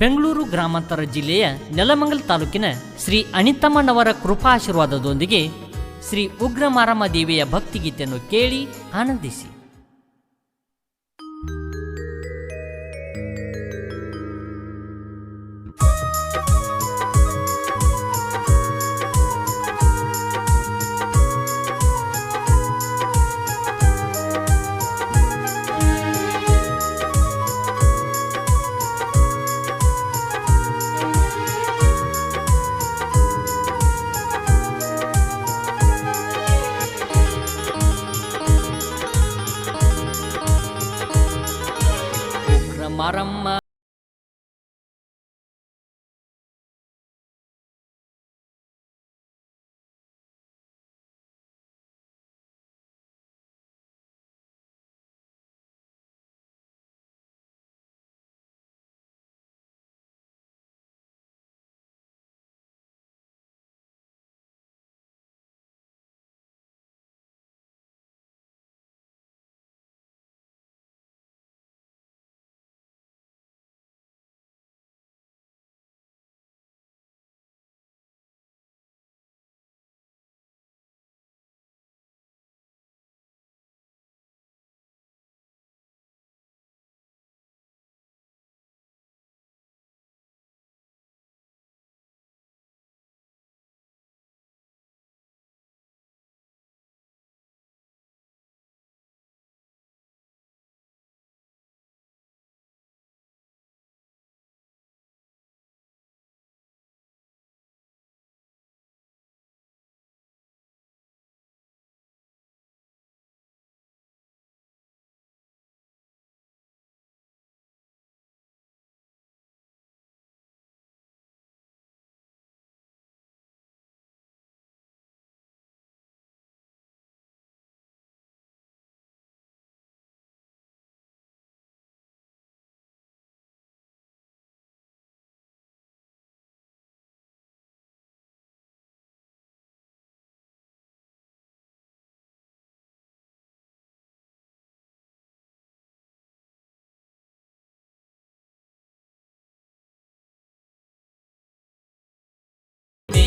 ಬೆಂಗಳೂರು ಗ್ರಾಮಾಂತರ ಜಿಲ್ಲೆಯ ನೆಲಮಂಗಲ ತಾಲೂಕಿನ ಶ್ರೀ ಅನಿತಮ್ಮನವರ ಕೃಪಾಶೀರ್ವಾದದೊಂದಿಗೆ ಶ್ರೀ ಉಗ್ರಮಾರಮ್ಮ ದೇವಿಯ ಭಕ್ತಿಗೀತೆಯನ್ನು ಕೇಳಿ ಆನಂದಿಸಿ. பரம்ம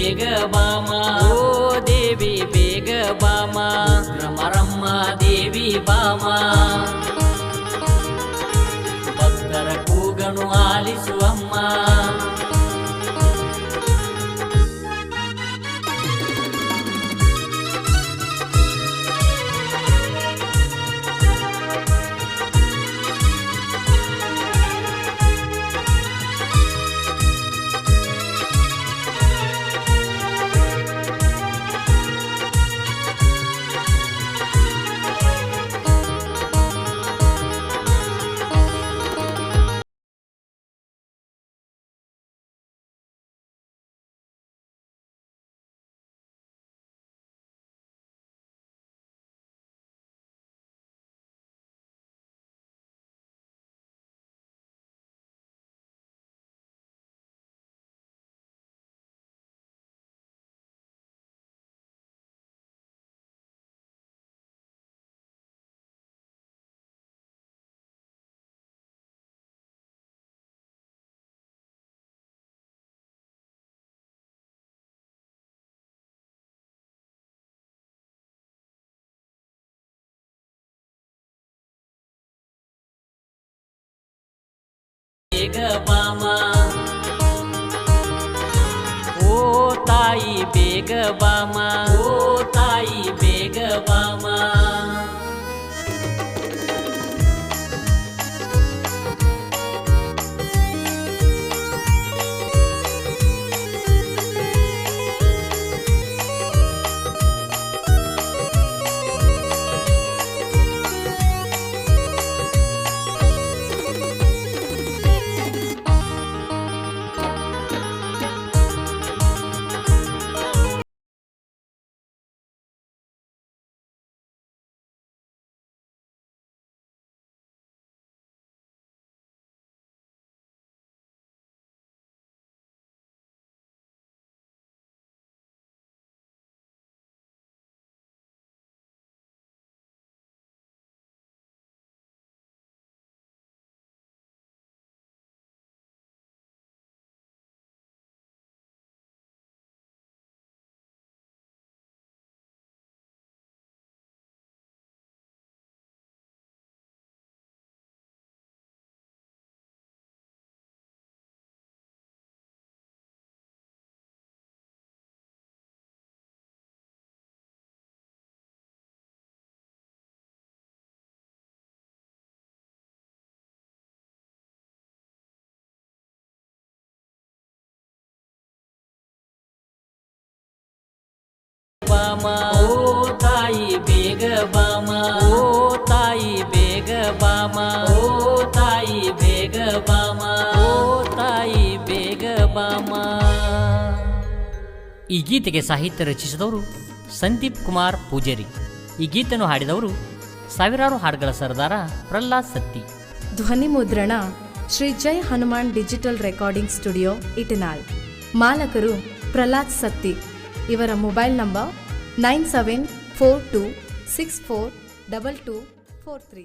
ಬೇಗ ಬಾಮ. ಓ ದೇವಿ ಬೇಗ ಬಾಮ. ರಮರಮ್ಮ ದೇವಿ ಬಾಮ. ಭಕ್ತರ ಕೂಗನು ಆಲಿಸುವಮ್ಮ. ಬೇಗ ಬಾಮ ಓ ತಾಯಿ ಬೇಗ ಬಾಮ. ಬಾಮ. ಓ ತಾಯಿ ಬೇಗ ಬಾಮ. ಓ ತಾಯಿ ಬೇಗ ಬಾಮ. ಓ ತಾಯಿ ಬೇಗ ಬಾಮ. ಓ ತಾಯಿ ಬೇಗ ಬಾಮ. ಈ ಗೀತೆಗೆ ಸಾಹಿತ್ಯ ರಚಿಸಿದವರು ಸಂದೀಪ್ ಕುಮಾರ್ ಪೂಜಾರಿ. ಈ ಗೀತೆಯನ್ನು ಹಾಡಿದವರು ಸಾವಿರಾರು ಹಾಡುಗಳ ಸರದಾರ ಪ್ರಹ್ಲಾದ್ ಸತ್ತಿ. ಧ್ವನಿ ಮುದ್ರಣ Shri Jai Hanuman digital recording studio Itanal. ಮಾಲಕರು Prahlad Satti. ಇವರ mobile number nine seven four two six four double two four three